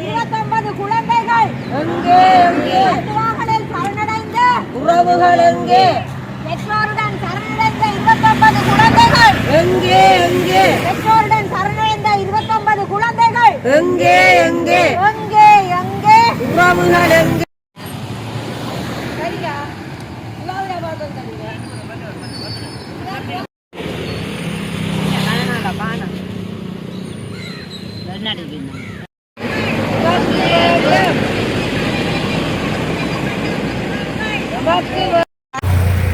இருபத்தொன்பது குழந்தைகள். எங்கே எங்கே? சரணடைந்த உறவுகள் எங்கே? பெற்றோருடன் சரணடைந்த இருபத்தொன்பது குழந்தைகள். எங்கே எங்கே? பெற்றோருடன் சரணடைந்த இருபத்தொன்பது குழந்தைகள். எங்கே எங்கே? எங்கே எங்கே? உறவுகள் எங்கே?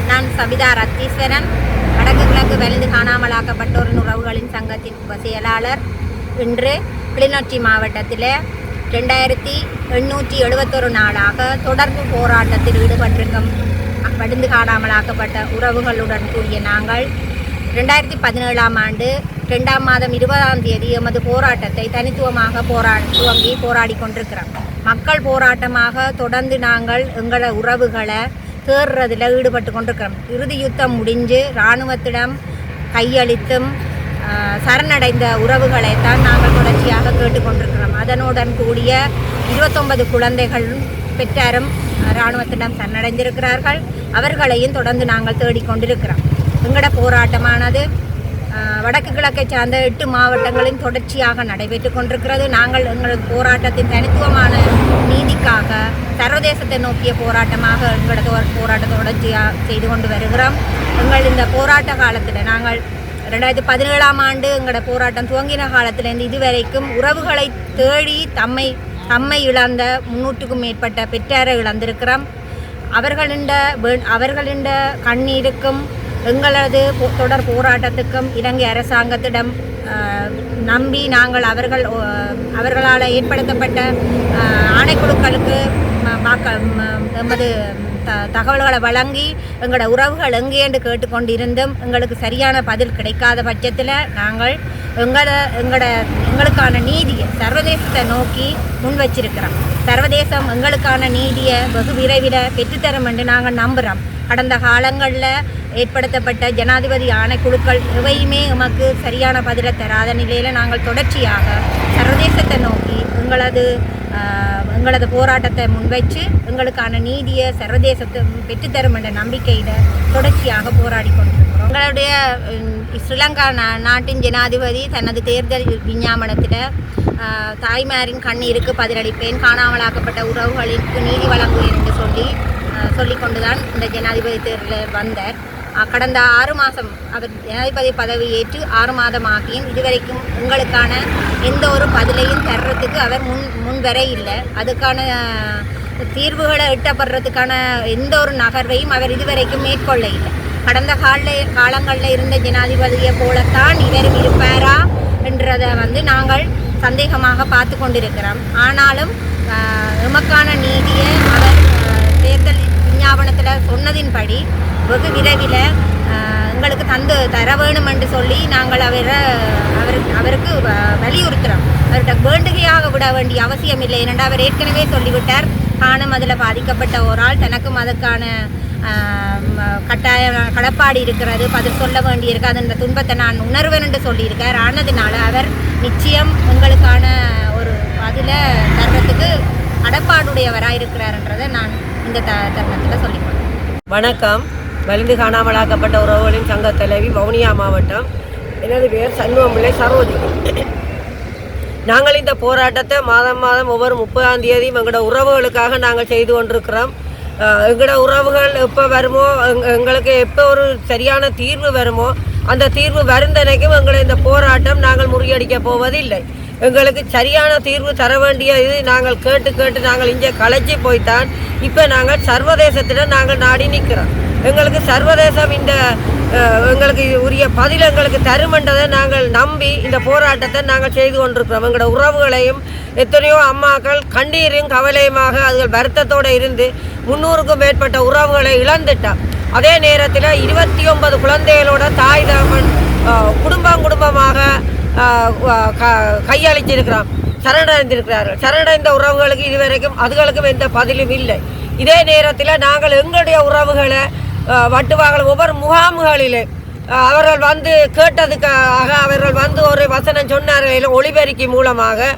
நான் சபிதா ரத்தீஸ்வரன். வடக்கு கிழக்கு வலிந்து காணாமலாக்கப்பட்டோரின் உறவுகளின் சங்கத்தின் உப செயலாளர் இன்று கிளிநொச்சி மாவட்டத்தில் ரெண்டாயிரத்தி எண்ணூற்றி எழுபத்தொரு நாளாக தொடர்ந்து போராட்டத்தில் ஈடுபட்டிருக்கும் வடிந்து காணாமலாக்கப்பட்ட உறவுகளுடன் கூடிய நாங்கள் ரெண்டாயிரத்தி பதினேழாம் ஆண்டு ரெண்டாம் மாதம் இருபதாம் தேதி எமது போராட்டத்தை தனித்துவமாக போரா துவங்கி போராடி கொண்டிருக்கிறோம். மக்கள் போராட்டமாக தொடர்ந்து நாங்கள் எங்களோட உறவுகளை தேர்றதில் ஈடுபட்டு கொண்டிருக்கிறோம். இறுதி யுத்தம் முடிஞ்சு இராணுவத்திடம் கையளித்தும் சரணடைந்த சரணடைந்த உறவுகளைத்தான் நாங்கள் தொடர்ச்சியாக கேட்டுக்கொண்டிருக்கிறோம் அதனுடன் கூடிய இருபத்தொன்பது குழந்தைகள் பெற்றாரும் இராணுவத்திடம் சரணடைந்திருக்கிறார்கள். அவர்களையும் தொடர்ந்து நாங்கள் தேடிக்கொண்டிருக்கிறோம் எங்களோட போராட்டமானது வடக்கு கிழக்கை சார்ந்த எட்டு மாவட்டங்களின் தொடர்ச்சியாக நடைபெற்று கொண்டிருக்கிறது. நாங்கள் எங்களது போராட்டத்தின் தனித்துவமான நீதிக்காக சர்வதேசத்தை நோக்கிய போராட்டமாக எங்களது ஒரு போராட்டத்தை தொடர்ச்சியாக செய்து கொண்டு வருகிறோம். எங்கள் இந்த போராட்ட காலத்தில் நாங்கள் ரெண்டாயிரத்தி பதினேழாம் ஆண்டு எங்களோட போராட்டம் துவங்கின காலத்திலேருந்து இதுவரைக்கும் உறவுகளை தேடி தம்மை தம்மை இழந்த முன்னூற்றுக்கும் மேற்பட்ட பெற்றாரை இழந்திருக்கிறோம். அவர்களின் அவர்களின் கண்ணீருக்கும் எங்களது தொடர் போராட்டத்துக்கும் இலங்கை அரசாங்கத்திடம் நம்பி நாங்கள் அவர்கள் அவர்களால் ஏற்படுத்தப்பட்ட ஆணைக்குழுக்களுக்கு எமது த தகவல்களை வழங்கி எங்களோட உறவுகள் எங்கே என்று கேட்டுக்கொண்டிருந்தும் எங்களுக்கு சரியான பதில் கிடைக்காத பட்சத்தில் நாங்கள் எங்களை எங்களோட எங்களுக்கான நீதியை சர்வதேசத்தை நோக்கி முன் வச்சிருக்கிறோம் சர்வதேசம் எங்களுக்கான நீதியை வெகு விரைவில் பெற்றுத்தரும் என்று நாங்கள் நம்புகிறோம் கடந்த காலங்களில் ஏற்படுத்தப்பட்ட ஜனாதிபதி ஆணைக்குழுக்கள் எவையுமே எமக்கு சரியான பதிலை தராத நிலையில் நாங்கள் தொடர்ச்சியாக சர்வதேசத்தை நோக்கி எங்களது எங்களது போராட்டத்தை முன்வைச்சு எங்களுக்கான நீதியை சர்வதேசத்தை பெற்றுத்தரும் என்ற நம்பிக்கையில் தொடர்ச்சியாக போராடி கொண்டிருக்கிறோம். எங்களுடைய ஸ்ரீலங்கா நா- நாட்டின் ஜனாதிபதி தனது தேர்தல் விஞ்ஞாபனத்தில் தாய்மாரின் கண்ணீருக்கு பதிலளிப்பேன். காணாமலாக்கப்பட்ட உறவுகளுக்கு நீதி வழங்குவேன் என்று சொல்லி ஆஹ், சொல்லிக்கொண்டுதான் இந்த ஜனாதிபதி தேர்தலில் வந்தார். கடந்த ஆறு மாதம் அவர் ஜனாதிபதி பதவி ஏற்று ஆறு மாதம் ஆகியும் இதுவரைக்கும் உங்களுக்கான எந்த ஒரு பதிலையும் தர்றதுக்கு அவர் முன் முன்வர இல்லை. அதுக்கான தீர்வுகளை எட்டப்படுறதுக்கான எந்த ஒரு நகர்வையும் அவர் இதுவரைக்கும் மேற்கொள்ள இல்லை. கடந்த கால காலங்களில் இருந்த ஜனாதிபதியை போலத்தான் இவரும் இருப்பாரா என்றதை வந்து நாங்கள் சந்தேகமாக பார்த்து கொண்டிருக்கிறோம். ஆனாலும் எமக்கான நீதியை அவர் தேர்தல் விஞ்ஞாபனத்தில் சொன்னதின்படி வெகு விரைவில் ஆஹ், எங்களுக்கு தந்து தர வேணும் என்று சொல்லி நாங்கள் அவரை அவருக்கு அவருக்கு வ- வலியுறுத்துகிறோம் அவர்கிட்ட வேண்டுகையாக விட வேண்டிய அவசியம் இல்லை. ஏனென்றால் அவர் ஏற்கனவே சொல்லிவிட்டார். காணும் அதில் பாதிக்கப்பட்ட ஒரு ஆள் தனக்கும் அதுக்கான கட்டாய கடப்பாடு இருக்கிறது. பதில் சொல்ல வேண்டியிருக்கு அந்த துன்பத்தை நான் உணர்வேன் என்று சொல்லியிருக்கார். ஆனதுனால அவர் நிச்சயம் எங்களுக்கான ஒரு பதிலை தர்றதுக்கு கடப்பாடுடையவராக இருக்கிறார்ன்றதை நான் இந்த த தருணத்தில் சொல்லிக்கொள்கிறேன் வணக்கம். வலிந்து காணாமலாக்கப்பட்ட உறவுகளின் சங்க தலைவி வவுனியா மாவட்டம். எனது பெயர் சண்முகம்பிள்ளை சரோஜி. நாங்கள் இந்த போராட்டத்தை மாதம் மாதம் ஒவ்வொரு முப்பதாம் தேதியும் எங்களோட உறவுகளுக்காக நாங்கள் செய்து கொண்டிருக்கிறோம். எங்களோட உறவுகள் எப்போ வருமோ எங்களுக்கு எப்போ ஒரு சரியான தீர்வு வருமோ அந்த தீர்வு வருந்தனைக்கும் எங்களை இந்த போராட்டம் நாங்கள் முறியடிக்க போவதில்லை. எங்களுக்கு சரியான தீர்வு தர வேண்டிய இது. நாங்கள் கேட்டு கேட்டு நாங்கள் இங்கே களைச்சி போய்த்தான். இப்போ நாங்கள் சர்வதேசத்தில் நாங்கள் நாடி நிற்கிறோம். எங்களுக்கு சர்வதேசம் இந்த எங்களுக்கு உரிய பதில் எங்களுக்கு தருமன்றதை நாங்கள் நம்பி இந்த போராட்டத்தை நாங்கள் செய்து கொண்டிருக்கிறோம். எங்களோட உறவுகளையும் எத்தனையோ அம்மாக்கள் கண்ணீரும் கவலையுமாக அதுகள் வருத்தத்தோடு இருந்து முன்னூறுக்கும் மேற்பட்ட உறவுகளை இழந்துட்டான். அதே நேரத்தில் இருபத்தி ஒன்பது குழந்தைகளோட தாய் தகவன் குடும்பம் குடும்பமாக ஆஹ் க- சரணடைந்திருக்கிறார்கள். சரணடைந்த உறவுகளுக்கு இதுவரைக்கும் அதுகளுக்கும் எந்த பதிலும் இல்லை. இதே நேரத்தில் நாங்கள் எங்களுடைய உறவுகளை ஆஹ் ஒவ்வொரு முகாம்களிலே அவர்கள் வந்து கேட்டதுக்காக அவர்கள் வந்து ஒரு வசனம் சொன்னார்கள் ஒளிபெருக்கி மூலமாக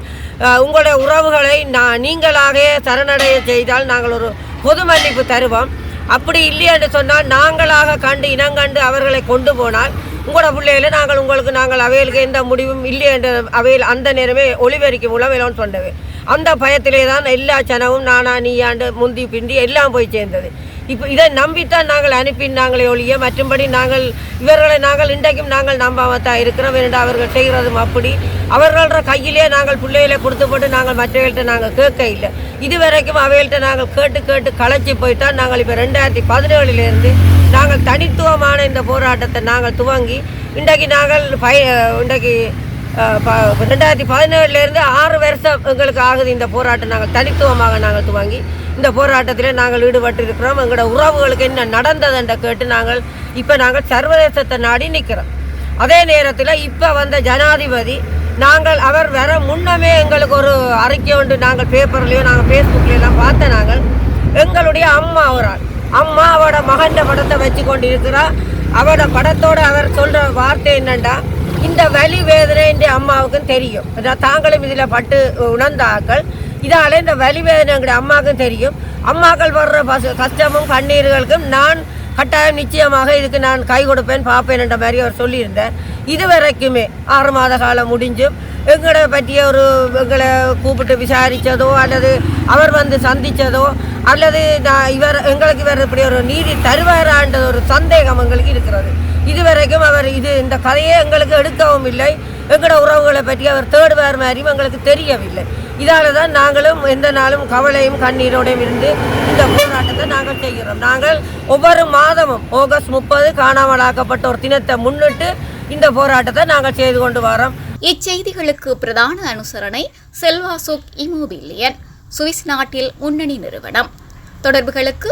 உங்களுடைய உறவுகளை நான் நீங்களாக சரணடைய செய்தால் நாங்கள் ஒரு பொது மன்னிப்பு தருவோம். அப்படி இல்லை என்று சொன்னால் நாங்களாக கண்டு இனங்கண்டு அவர்களை கொண்டு போனால் உங்களோட பிள்ளைகளை நாங்கள் உங்களுக்கு நாங்கள் அவைகளுக்கு எந்த முடிவும் இல்லை என்ற அவையில் அந்த நேரமே ஒளிபெருக்கி மூலம் எல்லாம் சொன்னது. அந்த பயத்திலே தான் எல்லா சனமும் நானா நீயாண்டு முந்தி பிண்டி எல்லாம் போய் சேர்ந்தது. இப்போ இதை நம்பித்தான் நாங்கள் அனுப்பினாங்களே ஒழிய மற்றும்படி நாங்கள் இவர்களை நாங்கள் இன்றைக்கும் நாங்கள் நம்பாமத்தான் இருக்கிறோம். என்று அவர்கள் செய்கிறதும் அப்படி. அவர்களோட கையிலே நாங்கள் பிள்ளைகளை கொடுத்து போட்டு நாங்கள் மற்றவர்கள்ட்ட நாங்கள் கேட்க இல்லை இதுவரைக்கும் அவைகள்ட்ட நாங்கள் கேட்டு கேட்டு களைச்சி போய்த்தான் நாங்கள் இப்போ ரெண்டாயிரத்தி பதினேழுலேருந்து நாங்கள் தனித்துவமான இந்த போராட்டத்தை நாங்கள் துவங்கி இன்றைக்கு நாங்கள் பய இன்றைக்கு ப- ரெண்டாயிரத்தி பதினேழுலேருந்து ஆறு வருஷம் எங்களுக்கு ஆகுது இந்த போராட்டம் நாங்கள் தனித்துவமாக நாங்கள் துவங்கி இந்த போராட்டத்தில் நாங்கள் ஈடுபட்டிருக்கிறோம். எங்களோட உறவுகளுக்கு என்ன நடந்ததுன்ற கேட்டு நாங்கள் இப்போ நாங்கள் சர்வதேசத்தை நாடி நிற்கிறோம் அதே நேரத்தில் இப்போ வந்த ஜனாதிபதி நாங்கள் அவர் வர முன்னமே எங்களுக்கு ஒரு அறிக்கை ஒன்று நாங்கள் பேப்பர்லேயோ நாங்கள் ஃபேஸ்புக்லேயெல்லாம் பார்த்த நாங்கள் எங்களுடைய அம்மா ஒரு ஆள். அம்மா அவட மகன் படத்தை வச்சு கொண்டு இருக்கிறா அவட படத்தோட அவர் சொல்கிற வார்த்தை என்னென்னா இந்த வலி வேதனை என்ற அம்மாவுக்கும் தெரியும். தாங்களும் இதில் பட்டு உணர்ந்தாக்கள் இதால் இந்த வலி வேதனை எங்களுடைய அம்மாவுக்கும் தெரியும். அம்மாக்கள் வர்ற பசு கஷ்டமும் கண்ணீர்களுக்கும் நான் கட்டாயம் நிச்சயமாக இதுக்கு நான் கை கொடுப்பேன் பார்ப்பேன் என்ற மாதிரி அவர் சொல்லியிருந்தார். இதுவரைக்குமே ஆறு மாத காலம் முடிஞ்சும். எங்களை பற்றிய ஒரு எங்களை கூப்பிட்டு விசாரித்ததோ அல்லது அவர் வந்து சந்தித்ததோ அல்லது நான் இவர் எங்களுக்கு இவர் இப்படி ஒரு நீதி தருவாரான்ற ஒரு சந்தேகம் எங்களுக்கு இருக்கிறது. இதுவரைக்கும் அவர் இது இந்த கதையை எங்களுக்கு எடுக்கவும் இல்லை. எங்களோட உறவுகளை பற்றி அவர் தேடுவார் மாதிரியும் எங்களுக்கு தெரியவில்லை. இதால தான் நாங்களும் எந்த நாளும் கவலையும் கண்ணீரோடையும் இருந்து இந்த போராட்டத்தை நாங்கள் செய்கிறோம். நாங்கள் ஒவ்வொரு மாதமும் ஆகஸ்ட் முப்பது காணாமலாக்கப்பட்ட ஒரு தினத்தை முன்னிட்டு இந்த போராட்டத்தை நாங்கள் செய்து கொண்டு வரோம். இச்செய்திகளுக்கு பிரதான அனுசரணை செல்வாசோக் இமோபிலியன். சுவிஸ் நாட்டில் முன்னணி நிறுவனம். தொடர்புகளுக்கு